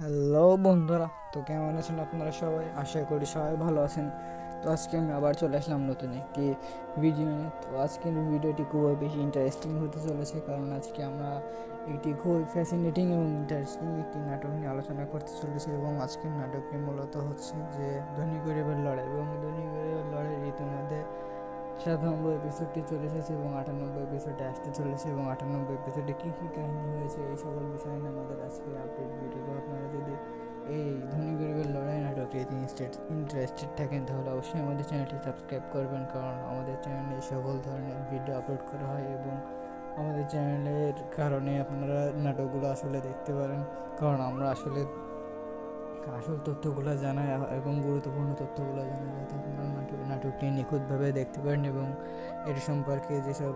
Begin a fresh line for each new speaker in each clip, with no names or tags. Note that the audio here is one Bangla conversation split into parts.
হ্যালো বন্ধুরা, তো কেমন আছেন আপনারা সবাই? আশা করি সবাই ভালো আছেন। তো আজকে আমি আবার চলে আসলাম নতুন একটি ভিডিও নিয়ে। তো আজকের ভিডিওটি খুবই বেশি ইন্টারেস্টিং হতে চলেছে, কারণ আজকে আমরা একটি খুবই ফ্যাসিনেটিং এবং ইন্টারেস্টিং একটি নাটক নিয়ে আলোচনা করতে চলেছি এবং আজকের নাটকটি মূলত হচ্ছে যে ধনী গরিবের লড়াই। এবং ধনী গরিবের সাতানব্বই এপিসোডটি চলে এসেছে এবং আটানব্বই এপিসোডে আসতে চলেছে এবং আটানব্বই এপিসোডে কী কী কাহিনী হয়েছে, এই সকল বিষয় নিয়ে আমাদের আজকে আপডেট ভিডিও আপনারা যদি এই ধনী গরিবের লড়াই নাটকে ইন্টারেস্টেড থাকেন, তাহলে অবশ্যই আমাদের চ্যানেলটি সাবস্ক্রাইব করবেন। কারণ আমাদের চ্যানেলে সকল ধরনের ভিডিও আপলোড করা হয় এবং আমাদের চ্যানেলের কারণে আপনারা নাটকগুলো আসলে দেখতে পারেন। কারণ আমরা আসলে আসল তথ্যগুলো জানা এবং গুরুত্বপূর্ণ তথ্যগুলো জানাই যাতে আপনারা নাটক নাটকটি নিখুঁতভাবে দেখতে পারেন এবং এর সম্পর্কে যেসব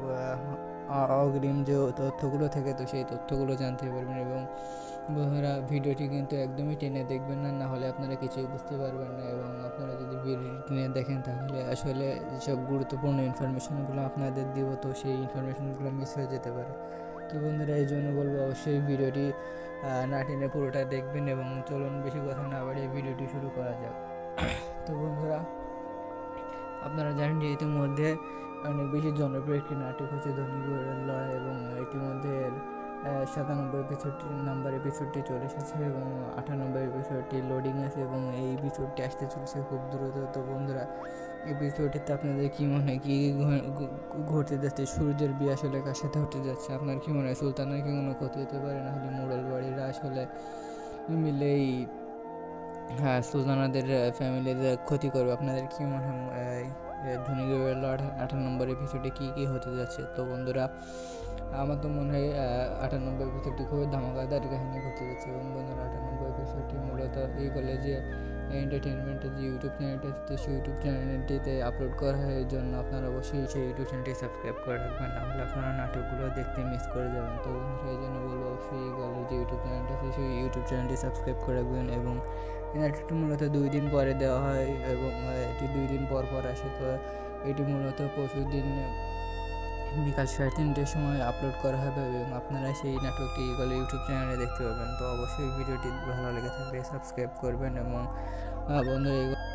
অগ্রিম যে তথ্যগুলো থাকে, তো সেই তথ্যগুলো জানতে পারবেন এবং বন্ধুরা, ভিডিওটি কিন্তু একদমই টেনে দেখবেন না না হলে আপনারা কিছুই বুঝতে পারবেন না এবং আপনারা যদি ভিডিওটি টেনে দেখেন, তাহলে আসলে যেসব গুরুত্বপূর্ণ ইনফরমেশনগুলো আপনাদের দিব, তো সেই ইনফরমেশনগুলো মিস হয়ে যেতে পারে। তো বন্ধুরা, এই জন্য বলব অবশ্যই ভিডিওটি নাটিনে না টেনে পুরোটা দেখবেন এবং চলুন বেশি কথা না বাড়িয়ে ভিডিওটি শুরু করা যাক। তো বন্ধুরা, আপনারা জানেন যে ইতিমধ্যে অনেক বেশি জনপ্রিয় একটি নাটক হচ্ছে ধনী লড়াই এবং ইতিমধ্যে সাতানব্বই এপিসোডটি নাম্বার এপিসোডটি চলে এসেছে এবং আটানব্বই এপিসোডটি লোডিং আছে এবং এই এপিসোডটি আসতে চলেছে খুব দ্রুত। তো বন্ধুরা এপিসোডটিতে আপনাদের কী মনে হয়, কী ঘটতে যাচ্ছে? সূর্যের বিয়ে আসলে কার সাথে হতে যাচ্ছে? আপনার কী মনে হয়, সুলতানের কি কোনো ক্ষতি হতে পারে? না হলে মোড়ল বাড়িরা আসলে মিলেই হ্যাঁ সুলতানাদের ফ্যামিলির ক্ষতি করবে। আপনাদের কী মনে হয়? ধনী আঠারো নম্বর এপিসোডে কী কী হতে যাচ্ছে? তো বন্ধুরা, আমার তো মনে হয় নম্বর এপিসোডটি খুবই ধামাকাদার কাহিনী ঘটতে যাচ্ছে। এবং বন্ধুরা আটানব্বই এপিসোডটি মূলত এই কলেজে এন্টারটেনমেন্টের যে ইউটিউব চ্যানেলটি আছে সেই ইউটিউব চ্যানেলটিতে আপলোড করা হয়, এর জন্য আপনারা অবশ্যই সেই ইউটিউব চ্যানেলটি সাবস্ক্রাইব করে রাখবেন নাহলে আপনারা নাটকগুলো দেখতে মিস করে যাবেন। তো এই জন্য বলব অবশ্যই এই কলেজ যে ইউটিউব চ্যানেলটি আছে, সেই ইউটিউব চ্যানেলটি সাবস্ক্রাইব করে রাখবেন এবং এই নাটকটি মূলত দুই দিন পরে দেওয়া হয় এবং এটি দুই দিন পর পর আসে। তো এটি মূলত পরশু দিন বিকাল সাড়ে তিনটের সময় আপলোড করা হবে এবং আপনারা সেই নাটকটি ইগলে ইউটিউব চ্যানেলে দেখতে পাবেন তো অবশ্যই ভিডিওটি ভালো লেগে থাকলে সাবস্ক্রাইব করবেন এবং বন্ধু বন্ধুরা